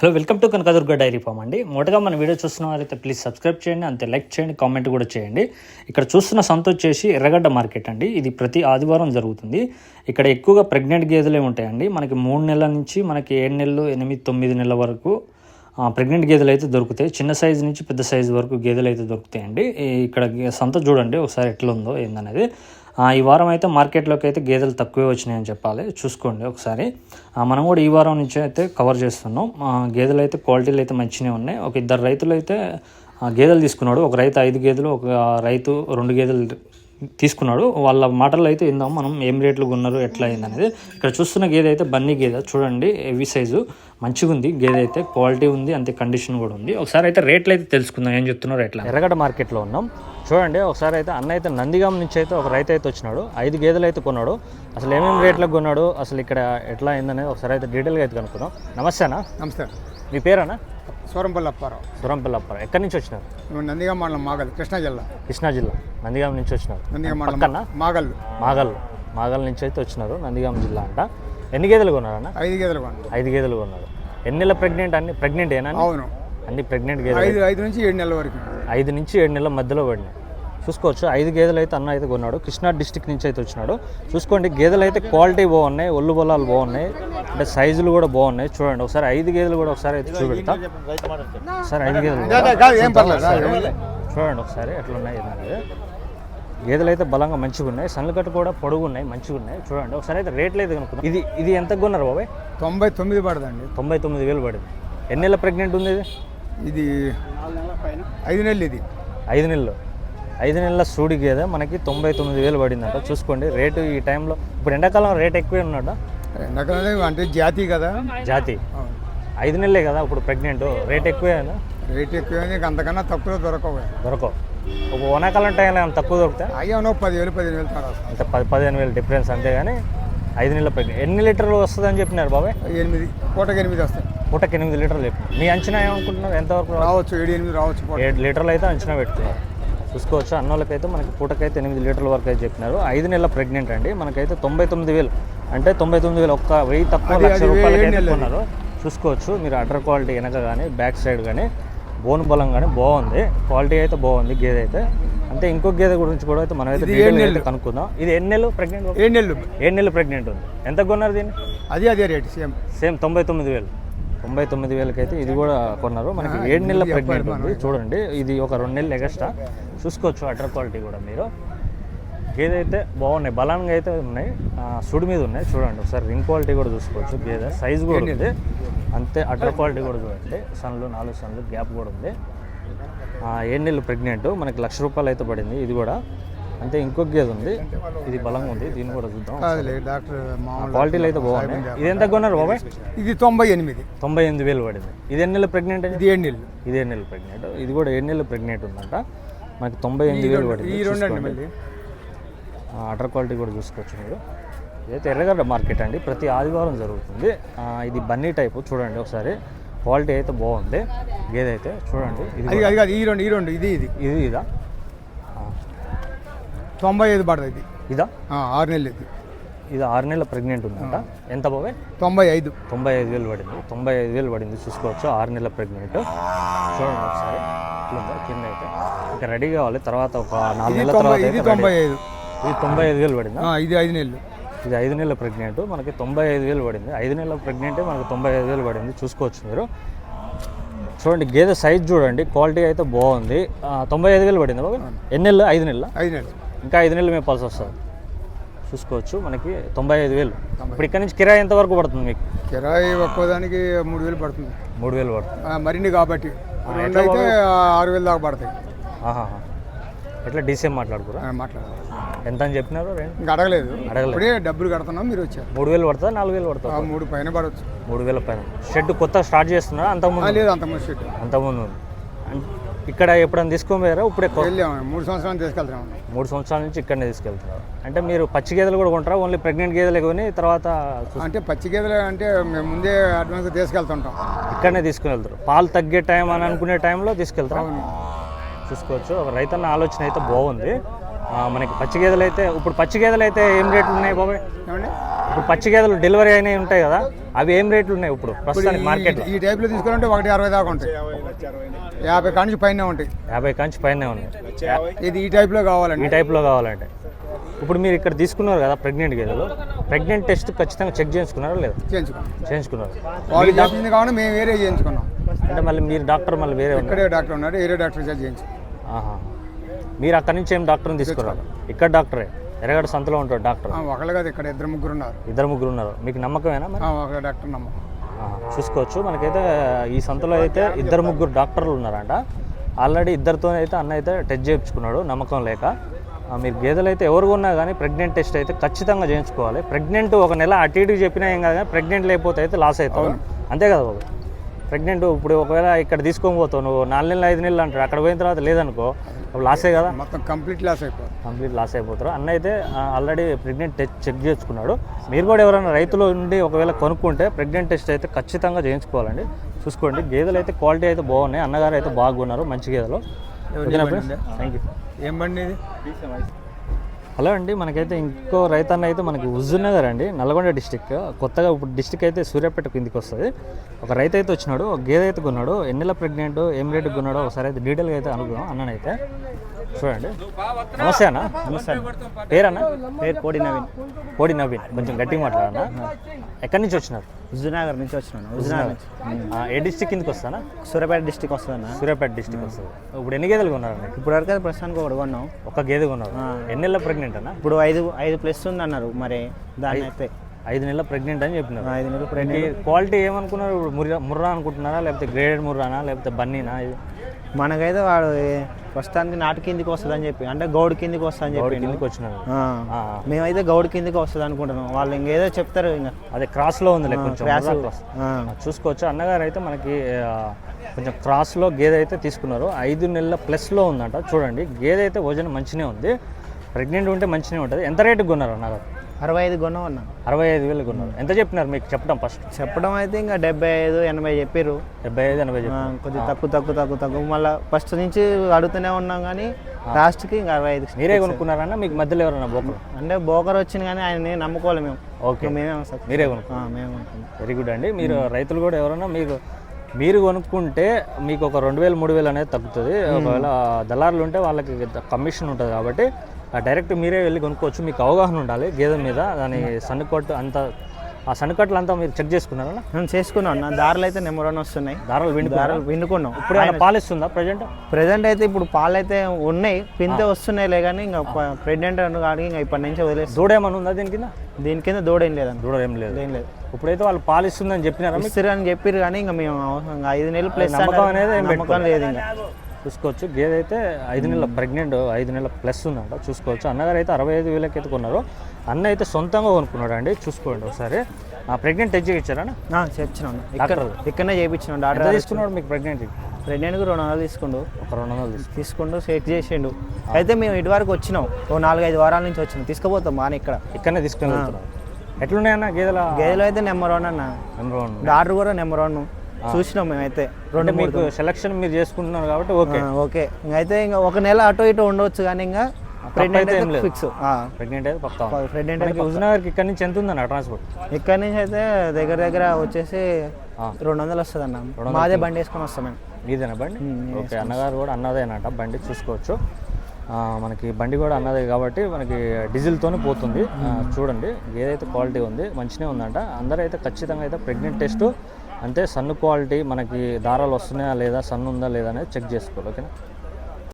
Hello welcome to Kanakadurga dairy farm అండి. మొదటగా మన వీడియో చూస్తున్న వారైతే ప్లీజ్ సబ్స్క్రైబ్ చేయండి అంతే లైక్ చేయండి కామెంట్ కూడా చేయండి. ఇక్కడ చూస్తున్న సంత వచ్చేసి ఎర్రగడ్డ మార్కెట్ అండి. ఇది ప్రతి ఆదివారం జరుగుతుంది. ఇక్కడ ఎక్కువగా ప్రెగ్నెంట్ గేదెలే ఉంటాయండి. మనకి మూడు నెలల నుంచి మనకి ఏడు నెలలు ఎనిమిది తొమ్మిది నెలల వరకు ప్రెగ్నెంట్ గేదెలు అయితే దొరుకుతాయి. చిన్న సైజు నుంచి పెద్ద సైజు వరకు గేదెలు అయితే దొరుకుతాయండి. ఇక్కడ సంత చూడండి ఒకసారి ఎట్లా ఉందో ఏందనేది. ఈ వారం అయితే మార్కెట్లోకి అయితే గేదెలు తక్కువే వచ్చినాయని చెప్పాలి. చూసుకోండి ఒకసారి. మనం కూడా ఈ వారం నుంచి అయితే కవర్ చేస్తున్నాం. గేదెలు అయితే క్వాలిటీలు అయితే మంచిగా ఉన్నాయి. ఒక ఇద్దరు రైతులు అయితే గేదెలు తీసుకున్నాడు. ఒక రైతు ఐదు గేదెలు ఒక రైతు రెండు గేదెలు తీసుకున్నాడు. వాళ్ళ మాటల్లో అయితే ఇందాం మనం ఏం రేట్లు కొన్నారు ఎట్లా అయింది అనేది. ఇక్కడ చూస్తున్న గేదె అయితే బన్నీ గేదె. చూడండి హెవీ సైజు. మంచిగా ఉంది. గేదె అయితే క్వాలిటీ ఉంది. అంతే కండిషన్ కూడా ఉంది. ఒకసారి అయితే రేట్లు అయితే తెలుసుకుందాం. ఏం చెప్తున్నారు ఎట్లా. ఎర్రగడ్డ మార్కెట్లో ఉన్నాం. చూడండి ఒకసారి అయితే అన్న అయితే నందిగాం నుంచి అయితే ఒక రైతు అయితే వచ్చినాడు. ఐదు గేదెలు అయితే కొన్నాడు. అసలు ఏమేమి రేట్లకు కొన్నాడు? అసలు ఇక్కడ ఎట్లా అయిందనేది ఒకసారి అయితే డీటెయిల్గా అయితే కనుక్కుందాం. నమస్తే అన్న. నమస్తే మీ పేరేనా సూరంపల్లి అప్పారావు సురంపల్లి అప్పారు ఎక్కడి నుంచి వచ్చినారు? నందిగాం మండలం మాగల్ కృష్ణా జిల్లా. కృష్ణా జిల్లా. నందిగాం నుంచి వచ్చినారు. నందిగాం మండలం మాగల్. మాగల్. మాగల్ నుంచి అయితే వచ్చినారు. నందిగాం జిల్లా అంట. ఎన్ని గేదెలు కొన్నారన్న ఐదు గేదెలు కొన్నాం ఐదు గేదెలు కొన్నారు. ఎన్ని నెలల ప్రెగ్నెంట్ అన్ని? ప్రెగ్నెంట్ ఏనా అవును. అన్ని ప్రెగ్నెంట్ గేదెలు. ఐదు ఐదు నుంచి ఏడు నెలల వరకు. ఐదు నుంచి ఏడు నెలల మధ్యలో పడినాయి. చూసుకోవచ్చు. ఐదు గేదెలు అయితే అన్న అయితే కొన్నాడు. కృష్ణా డిస్టిక్ నుంచి అయితే వచ్చినాడు. చూసుకోండి గేదెలు అయితే క్వాలిటీ బాగున్నాయి ఒళ్ళు బొల్లాలు బాగున్నాయి అంటే సైజులు కూడా బాగున్నాయి. చూడండి ఒకసారి ఐదు గేదెలు కూడా ఒకసారి అయితే చూపెడతా. ఒకసారి ఐదు గేదెలు. చూడండి ఒకసారి ఎట్లున్నాయి ఏంటనేది గేదెలు అయితే బలంగా మంచిగా ఉన్నాయి. సన్లు కట్టు కూడా పొడుగు ఉన్నాయి మంచిగా ఉన్నాయి. చూడండి ఒకసారి అయితే రేట్లు అయితే కనుక్కుందాం. ఇది ఇది ఎంత కొన్నారు బాబాయ్? తొంభై తొమ్మిది పడదండి. తొంభై తొమ్మిది వేలు పడింది. ఎన్ని నెలల ప్రెగ్నెంట్ ఉంది ఇది? ఇది ఐదు నెలలు ఇది. ఐదు నెలలు. ఐదు నెలల సూడి గేదె మనకి తొంభై తొమ్మిది వేలు పడిందంట. చూసుకోండి రేటు ఈ టైంలో ఇప్పుడు ఎండాకాలం రేట్ ఎక్కువే ఉన్నాడు ఎండాకాలం అంటే జాతి కదా. జాతి. ఐదు నెలలే కదా ఇప్పుడు ప్రెగ్నెంట్ రేట్ ఎక్కువే రేట్ ఎక్కువ అంతకన్నా తక్కువ దొరకవు. దొరకవు. ఒక వనాకాలం టైంలో ఏమైనా తక్కువ దొరుకుతాయి అయ్యానో పదివేలు పదిహేను వేలు వస్తుంది. అంత పది పదిహేను వేలు డిఫరెన్స్ అంతేగాని ఐదు నెలల ప్రెగ్నెంట్. ఎన్ని లీటర్లు వస్తుందని చెప్పినారు బాబాయ్? ఎనిమిది పూటకి ఎనిమిది వస్తాయి. పూటకి ఎనిమిది లీటర్లు చెప్పినారు. మీ అంచనా ఏమనుకుంటున్నారు? ఎంతవరకు? రావచ్చు? ఏడు ఎనిమిది రావచ్చు ఏడు లీటర్లు అయితే అంచనా పెట్టుకున్నారు. చూసుకోవచ్చు? అన్నోళ్ళకైతే మనకి పూటకైతే ఎనిమిది లీటర్ల వరకు అయితే చెప్పినారు. ఐదు నెలల ప్రెగ్నెంట్ అండి. మనకైతే తొంభై తొమ్మిది వేలు. అంటే తొంభై తొమ్మిది వేలు ఒక్క వెయ్యి తక్కువ లక్ష. కొన్నారు. చూసుకోవచ్చు. మీరు అడ్డర్ క్వాలిటీ వెనక కానీ బ్యాక్ సైడ్ కానీ బోన్ బలం కానీ బాగుంది. క్వాలిటీ అయితే బాగుంది గేదె అయితే. అంటే ఇంకో గేదె గురించి కూడా అయితే మనం అయితే. కనుక్కుందాం. ఇది ఎన్ని నెలలు ప్రెగ్నెంట్ ఏడు నెలలు. ఏడు నెలలు ప్రెగ్నెంట్ ఉంది. ఎంత కొన్నారు దీన్ని? అది అదే రేటు సేమ్. సేమ్ తొంభై తొమ్మిది వేలు. తొంభై తొమ్మిది వేలకి అయితే ఇది కూడా కొన్నారు. మనకి ఏడు నెలల ప్రెగ్నెంట్ ఉంది. చూడండి ఇది ఒక రెండు నెలలు ఎగస్ట్రా. చూసుకోవచ్చు అటర్ క్వాలిటీ కూడా మీరు. గేదె అయితే బాగున్నాయి బలంగా అయితే ఉన్నాయి. సుడి మీద ఉన్నాయి. చూడండి ఒకసారి రింగ్ క్వాలిటీ కూడా చూసుకోవచ్చు. గేదె సైజ్ కూడా ఉంది. అంతే అటర్ క్వాలిటీ కూడా చూడండి. సన్లు నాలుగు సన్లు గ్యాప్ కూడా ఉంది. ఏడు నెలలు ప్రెగ్నెంట్ మనకి లక్ష రూపాయలు అయితే పడింది. ఇది కూడా అంతే ఇంకొక గేదె ఉంది. ఇది బలంగా ఉంది. దీన్ని కూడా చూద్దాం డాక్టర్ క్వాలిటీలు అయితే బాగున్నాయి. ఇది ఎంత కొన్నారు బాబాయ్? ఇది తొంభై ఎనిమిది. తొంభై ఎనిమిది వేలు పడింది. ఇది ఎన్ని నెలలు ప్రెగ్నెంట్ ఇది ఏడు నెలలు? ఇది ఏడు నెలలు ప్రెగ్నెంట్? ఇది కూడా ఏడు నెలలు ప్రెగ్నెంట్ ఉందంట. మనకి తొంభై ఎనిమిది వేలు పడింది. ఈ రెండు అండి మళ్ళీ. అటర్ క్వాలిటీ కూడా చూసుకోవచ్చు మీరు. ఇదైతే ఎర్రగడ్డ మార్కెట్ అండి. ప్రతి ఆదివారం జరుగుతుంది. ఇది బన్నీ టైపు. చూడండి ఒకసారి. క్వాలిటీ అయితే బాగుంది. గేదె అయితే చూడండి. ఇది ఈ రెండు ఈ రెండు ఇది ఇది. ఇది ఇదా? తొంభై ఐదు పడుతుంది. ఇది? ఆరు నెలలు ఇది ఇది ఆరు నెలల ప్రెగ్నెంట్ ఉందంట. ఎంత బాబాయ్ తొంభై ఐదు. తొంభై ఐదు వేలు పడింది. తొంభై ఐదు వేలు పడింది చూసుకోవచ్చు. ఆరు నెలల ప్రెగ్నెంట్ చూడండి ఒకసారి. కింద అయితే. ఇంకా రెడీ కావాలి. తర్వాత ఒక నాలుగు నెలల తర్వాత ఇది తొంభై. ఐదు. ఇది తొంభై ఐదు వేలు పడిందా? ఇది ఐదు నెలలు. ఇది ఐదు నెలల ప్రెగ్నెంట్ మనకి తొంభై ఐదు వేలు పడింది. ఐదు నెలల ప్రెగ్నెంట్ మనకి తొంభై ఐదు వేలు పడింది. చూసుకోవచ్చు మీరు. చూడండి గేదె సైజ్ చూడండి. క్వాలిటీ అయితే బాగుంది. తొంభై ఐదు వేలు పడింది బాబు? ఎన్ని నెలలు? ఐదు నెలల? ఐదు నెలలు. ఇంకా ఐదు నెలలు మేపాల్సి వస్తుంది చూసుకోవచ్చు మనకి తొంభై ఐదు వేలు. ఇప్పుడు ఇక్కడ నుంచి కిరాయి ఎంత వరకు పడుతుంది మీకు? కిరాయి ఒక్కోదానికి మూడు వేలు పడుతుంది. మూడు వేలు పడుతుంది. మరిన్ని కాబట్టి. రెండు అయితే ఆరు వేలు దాకా పడతాయి. ఎట్లా డీసీఎం మాట్లాడుకురా? ఆ, మాట్లాడాలి ఎంత అని చెప్పినారు? ఇంకా అడగలేదు. అడగలేదు. ఇప్పుడే డబ్బులు కడుతున్నాం మీరు వచ్చారు. మూడు వేలు పడుతుందా? నాలుగు వేలు ఆ, పడుతుందా మూడు పైన పడవచ్చు. మూడు వేల పైన. షెడ్ కొత్త స్టార్ట్ చేస్తున్నారా? అంతకుముందు? లేదు అంత మంది షెడ్. అంతకుముందు. ఇక్కడ ఎప్పుడైనా తీసుకోపోయారా ఇప్పుడే వెళ్ళాము మూడు సంవత్సరాలు తీసుకెళ్తాము మూడు సంవత్సరాల నుంచి ఇక్కడనే తీసుకెళ్తున్నారు. అంటే మీరు పచ్చి గేదెలు కూడా కొంటారా? ఓన్లీ ప్రెగ్నెంట్ గేదెలు కొని తర్వాత అంటే పచ్చి గేదెలు అంటే మేము ముందే అడ్వాన్స్ తీసుకెళ్తుంటాం. ఇక్కడనే తీసుకుని వెళ్తారు. పాలు తగ్గే టైం అని అనుకునే టైంలో తీసుకెళ్తారు? అవును. చూసుకోవచ్చు. ఒక రైతన్న ఆలోచన అయితే బాగుంది. మనకి పచ్చి గేదెలు అయితే ఇప్పుడు పచ్చి గేదెలు అయితే ఏం రేట్లు ఉన్నాయి బాబాయ్? ఇప్పుడు పచ్చి గేదెలు డెలివరీ అయినవి ఉంటాయి కదా అవి ఏం రేట్లు ఉన్నాయి ఇప్పుడు? ప్రస్తుతానికి మార్కెట్లో ఈ టైప్లో తీసుకోవాలంటే ఒకటి అరవై దాకా ఉంటాయి. యాభై కానించి పైన ఉంటాయి. యాభై కాంచి పైన ఉన్నాయి. ఇది ఈ టైప్లో ఈ కావాలండి టైప్లో కావాలంటే. ఇప్పుడు మీరు ఇక్కడ తీసుకున్నారు కదా ప్రెగ్నెంట్ గేదెలు ప్రెగ్నెంట్ టెస్ట్ ఖచ్చితంగా చెక్ చేయించుకున్నారా లేదా? చేయించుకున్నాం. చేయించుకున్నారు. వాళ్ళు చేసింది కావాలి మేము వేరే చేయించుకున్నాం. అంటే మళ్ళీ మీరు డాక్టర్ మళ్ళీ వేరే ఉన్నారు. ఇక్కడే డాక్టర్ ఉన్నాడు వేరే డాక్టర్ చేయించు ఆహా. మీరు అక్కడి నుంచి ఏం డాక్టర్ని తీసుకున్నారు ఇక్కడ డాక్టరే? ఎర్రగడ్డ సంతలో ఉంటాడు డాక్టర్. ఒకళ్ళు కాదు ఇక్కడ ఇద్దరు ముగ్గురు ఉన్నారు. ఇద్దరు ముగ్గురు ఉన్నారు. మీకు నమ్మకమేనా మరి? ఒక డాక్టర్ నమ్మకం. చూసుకోవచ్చు. మనకైతే ఈ సంతలో అయితే ఇద్దరు ముగ్గురు డాక్టర్లు ఉన్నారంట. ఆల్రెడీ ఇద్దరితో అయితే అన్న అయితే టెస్ట్ చేయించుకున్నాడు నమ్మకం లేక. మీరు గేదెలు అయితే ఎవరు ఉన్నా కానీ ప్రెగ్నెంట్ టెస్ట్ అయితే ఖచ్చితంగా చేయించుకోవాలి. ప్రెగ్నెంట్ ఒక నెల అటు ఇటు చెప్పినా ఏం కాదు కానీ ప్రెగ్నెంట్ లేకపోతే అయితే లాస్ అవుతావు. అంతే కదా బాబు. ప్రెగ్నెంట్ ఇప్పుడు ఒకవేళ ఇక్కడ తీసుకొని పోతావు నువ్వు నాలుగు నెలలు ఐదు నెలలు అంటారు అక్కడ పోయిన తర్వాత లేదనుకో లాసే కదా? మొత్తం కంప్లీట్ లాస్ అయిపోతుంది. కంప్లీట్ లాస్ అయిపోతారు. అన్న అయితే ఆల్రెడీ ప్రెగ్నెంట్ టెస్ట్ చెక్ చేసుకున్నాడు. మీరు కూడా ఎవరైనా రైతులు ఉండి ఒకవేళ కొనుక్కుంటే ప్రెగ్నెంట్ టెస్ట్ అయితే ఖచ్చితంగా చేయించుకోవాలండి. చూసుకోండి. గేదెలు అయితే క్వాలిటీ అయితే బాగున్నాయి. అన్నగారు అయితే బాగున్నారు. మంచి గేదెలు. థ్యాంక్ యూ ఏం బండి హలో అండి మనకైతే ఇంకో రైతన్న అయితే మనకి హుజూర్నగర్ అండి నల్గొండ డిస్టిక్. కొత్తగా ఇప్పుడు డిస్టిక్ అయితే సూర్యాపేట కిందికి వస్తుంది. ఒక రైతు అయితే వచ్చినాడు ఒక గేదె అయితే కొన్నాడు ఎన్నెల ప్రెగ్నెంట్ ఏం రేటుకి కొన్నాడో ఒకసారి అయితే డీటెయిల్గా అయితే అనుకుందాం అన్ననైతే చూడండి. నమస్తే అన్న. నమస్తే పేరన్న? పేరు కోడి నవీన్. కోడి నవీన్. కొంచెం గట్టిగా మాట్లాడన్నా. ఎక్కడి నుంచి వచ్చినారు? హుజూర్నగర్ నుంచి వచ్చినాను. హుజూర్నగర్ నుంచి. ఏ డిస్టిక్ కిందకి వస్తానా? సూర్యాపేట డిస్టిక్ వస్తుందన్న. సూర్యాపేట డిస్టిక్ వస్తుంది. ఇప్పుడు ఎన్ని గేదెలు కొన్నారండి ఇప్పుడు వరకు అయితే ప్రస్తుతానికి ఒకటి కొన్నాం. ఒక గేదె కొన్నారు. ఎన్నెళ్ళ ప్రెగ్నెంట్ అన్న? ఇప్పుడు ఐదు ఐదు ప్లస్ ఉంది అన్నారు మరి దాన్ని అయితే. ఐదు నెలల ప్రెగ్నెంట్ అని చెప్పినారు. ఐదు నెలలు ఈ క్వాలిటీ ఏమనుకున్నారు? ఇప్పుడు ముర్రా ముర్రా అనుకుంటున్నారా? లేకపోతే గ్రేడెడ్ ముర్రానా? లేకపోతే బన్నీనా ఇది మనకైతే వాడు ప్రస్తుతానికి నాటు కిందికి వస్తుంది అని చెప్పి అంటే గౌడ్ కిందికి వస్తుంది అని చెప్పి కిందకి వచ్చినారు ఆ, మేమైతే గౌడ్ కిందికి వస్తుంది అనుకుంటున్నాం. వాళ్ళు ఇంకేదో చెప్తారు ఇంకా. అదే క్రాస్లో ఉంది లే. కొంచెం క్రాస్ క్రాస్ చూసుకోవచ్చు. అన్నగారు అయితే మనకి కొంచెం క్రాస్లో గేదె అయితే తీసుకున్నారు. ఐదు నెలల ప్లస్లో ఉందంట. చూడండి గేదె అయితే వజన్ మంచినే ఉంది. ప్రెగ్నెంట్ ఉంటే మంచినే ఉంటుంది. ఎంత రేటుకి కొన్నారు అన్నగారు? అరవై ఐదు కొన్నాం అన్న. అరవై ఐదు వేలు కొన్నారు. ఎంత చెప్పినారు మీకు? చెప్పడం ఫస్ట్ చెప్పడం అయితే ఇంకా డెబ్బై ఐదు ఎనభై చెప్పారు డెబ్బై ఐదు ఎనభై ఆ, కొద్దిగా తక్కువ తక్కువ తక్కువ తక్కువ. మళ్ళీ ఫస్ట్ నుంచి అడుగుతూనే ఉన్నాం కానీ లాస్ట్కి ఇంకా అరవై ఐదు మీరే కొనుక్కున్నారన్న మీకు మధ్యలో ఎవరన్నా బోకరు? అంటే బోకర్ వచ్చింది కానీ ఆయన నమ్ముకోవాలి మేము. ఓకే. మేమే సక్సెస్ మీరే కొనుక్కున్నారు. ఆ, మేము అనుకున్నాం వెరీ గుడ్ అండి. మీరు రైతులు కూడా ఎవరైనా మీకు మీరు కొనుక్కుంటే మీకు ఒక రెండు వేలు మూడు వేలు అనేది తగ్గుతుంది. ఒకవేళ దళారులు ఉంటే వాళ్ళకి కమిషన్ ఉంటుంది కాబట్టి డైరెక్ట్ మీరే వెళ్ళి కొనుక్కోవచ్చు. మీకు అవగాహన ఉండాలి గేదె మీద దాని సన్నుకొట్టు అంత ఆ సన్నుకట్లు అంతా మీరు చెక్ చేసుకున్నారా? మేము చేసుకున్నాం నా దారులు అయితే నెంబర్ వన్ వస్తున్నాయి. దారాలు విండి దారులు విండుకున్నాం. ఇప్పుడు ఆయన పాలిస్తుందా ప్రజెంట్? ప్రెసెంట్ అయితే ఇప్పుడు పాలు అయితే ఉన్నాయి. పింతే వస్తున్నాయిలే కానీ ఇంకా ప్రెగ్నెంట్ కాడికి ఇంకా ఇప్పటి నుంచి వదిలేస్తాం దూడ ఏమైనా ఉందా దీని కింద? దీని కింద దూడేం లేదండి దూడ ఏం లేదు. ఏం లేదు. ఇప్పుడైతే వాళ్ళు పాలిస్తుందని చెప్పినారా మీకు? ఇస్తారు అని చెప్పారు కానీ ఇంకా మేము ఐదు నెలలు ప్లస్ నమ్మకం అనేది ఏం నమ్మకం లేదు ఇంకా. చూసుకోవచ్చు. గేదె అయితే ఐదు నెలల ప్రెగ్నెంట్ ఐదు నెలల ప్లస్ ఉందంట చూసుకోవచ్చు. అన్నగారు అయితే అరవై ఐదు వేలకి అయితే కొన్నారు అన్న అయితే సొంతంగా కొనుక్కున్నాడు అండి చూసుకోండి ఒకసారి. ఆ ప్రెగ్నెంట్ టెస్ట్ చేయించారా ఇక్కడ ఇక్కడనే చేయించినాం డాక్టర్ ఎంత తీసుకున్నాడు మీకు ప్రెగ్నెంట్? ప్రెగ్నెంట్కి రెండు వందలు తీసుకుండు. ఒక రెండు వందలు తీసుకు తీసుకుంటూ చెక్ చేసిండు. అయితే మేము ఇటు వరకు వచ్చినాం. ఓ నాలుగైదు వారాల నుంచి వచ్చినాం. తీసుకుపోతాం బాగా ఇక్కడ. ఇక్కడనే తీసుకొని వెళ్తున్నాడు. ఎట్లున్నాయన్న గేదెల? గేదెలు అయితే నెంబర్ వన్ అన్న. Number one. డాక్టర్ కూడా నెంబర్ వన్. చూసినాం మేమైతే. రెండు మీకు సెలక్షన్ మీరు చేసుకుంటున్నారు కాబట్టి ఓకే. ఓకే. ఇంకైతే ఇంకా ఒక నెల అటు ఇటు ఉండొచ్చు కానీ ఇంకా ప్రెగ్నెంట్ అయితే. ఫిక్స్ ప్రెగ్నెంట్ అయితే పక్కా. ప్రెగ్నెంట్ మనకి హుజనగర్కి ఇక్కడ నుంచి ఎంత ఉందన్న ట్రాన్స్పోర్ట్ ఇక్కడ నుంచి అయితే దగ్గర దగ్గర వచ్చేసి రెండు వందలు వస్తుంది అన్న మాదే బండి వేసుకొని వస్తాం మేము. మీదేనా బండి? ఓకే. అన్నగారు కూడా అన్నదేనట. బండి చూసుకోవచ్చు. మనకి బండి కూడా అన్నదే కాబట్టి మనకి డీజిల్తోనే పోతుంది. చూడండి. ఏదైతే క్వాలిటీ ఉంది మంచిగా ఉందంట. అందరూ అయితే ఖచ్చితంగా అయితే ప్రెగ్నెంట్ టెస్ట్ అంటే సన్ను క్వాలిటీ మనకి దారాలు వస్తున్నాయా లేదా సన్ను ఉందా లేదా అనేది చెక్ చేసుకోవాలి ఓకేనా?